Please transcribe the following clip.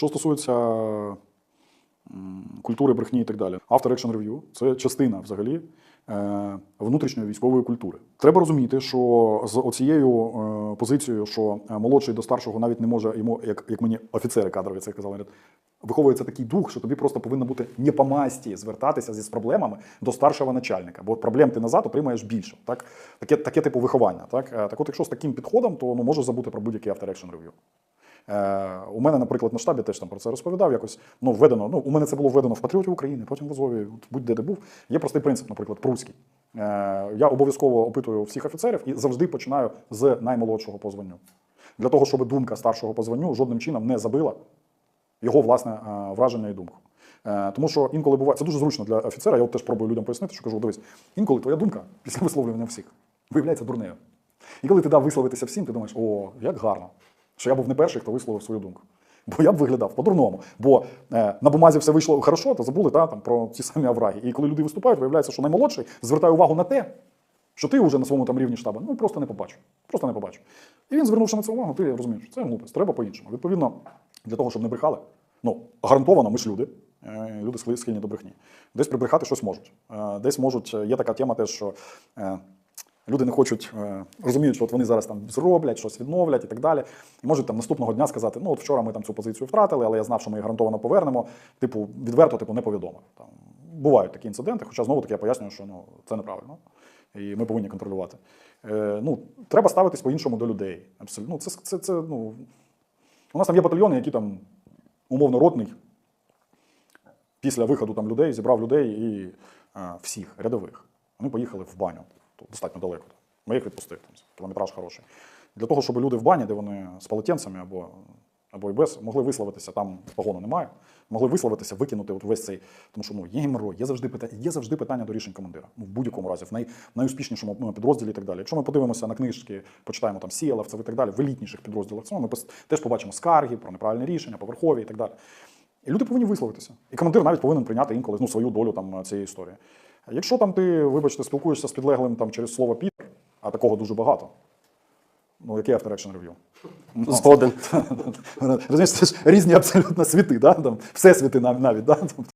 Що стосується культури брехні і так далі, автор Action Review – це частина взагалі е, внутрішньої військової культури. Треба розуміти, що з оцією е, позицією, що е, молодший до старшого навіть не може йому, як, як мені офіцери кадрові це казали, виховується такий дух, що тобі просто повинно бути не по масті звертатися зі з проблемами до старшого начальника, бо проблем ти назад отримаєш більше. Так? Таке, таке типу виховання. Так? Так от, якщо з таким підходом, то ну, можеш забути про будь-який автор Action Review. Е, у мене, наприклад, на штабі теж там про це розповідав якось. Ну, введено, ну, у мене це було введено в Патріоті України, потім в Азові, будь-де де був. Є простий принцип, наприклад, прусський. Е, я обов'язково опитую всіх офіцерів і завжди починаю з наймолодшого по. Для того, щоб думка старшого по жодним чином не забила його власне е, враження і думку. Тому що інколи буває, це дуже зручно для офіцера. Я от теж пробую людям пояснити, що кажу, дивись, інколи твоя думка після висловлювання всіх виявляється дурнею. І коли ти дав висловитися всім, ти думаєш, о, як гарно, що я був не перший, хто висловив свою думку. Бо я б виглядав по-дурному. Бо е, на бумазі все вийшло хорошо, то забули та, там, про ці самі авраги. І коли люди виступають, виявляється, що наймолодший звертає увагу на те, що ти вже на своєму там рівні штабу ну просто не побачив. Просто не побачив. І він, звернувши на це увагу, ти розумієш, це глупость, треба по-іншому. Відповідно, для того, щоб не брехали, ну гарантовано, ми ж люди. е, Люди схильні до брехні. Десь прибрехати щось можуть. Е, Десь можуть, є така тема, теж, що е, люди не хочуть, е, розуміють, що от вони зараз там зроблять, щось відновлять і так далі. І можуть там наступного дня сказати: ну от вчора ми там цю позицію втратили, але я знав, що ми її гарантовано повернемо. Типу, відверто, типу, не повідомив. Там бувають такі інциденти, хоча знову таки я пояснюю, що ну це неправильно. І ми повинні контролювати. Е, ну, треба ставитись по-іншому до людей. Абсолютно. Ну, це, це, це, ну, у нас там є батальйони, які там умовно ротний після виходу там людей зібрав людей і е, всіх рядових. Вони поїхали в баню, достатньо далеко. Ми їх відпустили, там кілометраж хороший. Для того, щоб люди в бані, де вони з полотенцями або, або і без, могли висловитися, там погону немає, могли висловитися, викинути от весь цей. Тому що ну, є геморрой, є завжди питання, є завжди питання до рішень командира. Ну, в будь-якому разі, в най, найуспішнішому ну, підрозділі і так далі. Якщо ми подивимося на книжки, почитаємо там Сіяловцев і так далі, в елітніших підрозділах, це ми теж побачимо скарги про неправильне рішення, поверхові і так далі. І люди повинні висловитися. І командир навіть повинен прийняти інколи ну, свою долю там цієї історії. Якщо там ти, вибачте, спілкуєшся з підлеглим там через слово пітер, а такого дуже багато. Ну, який After Action Review? Згоден. Розумієш, це ж різні абсолютно світи, да? там, все світи навіть. Да?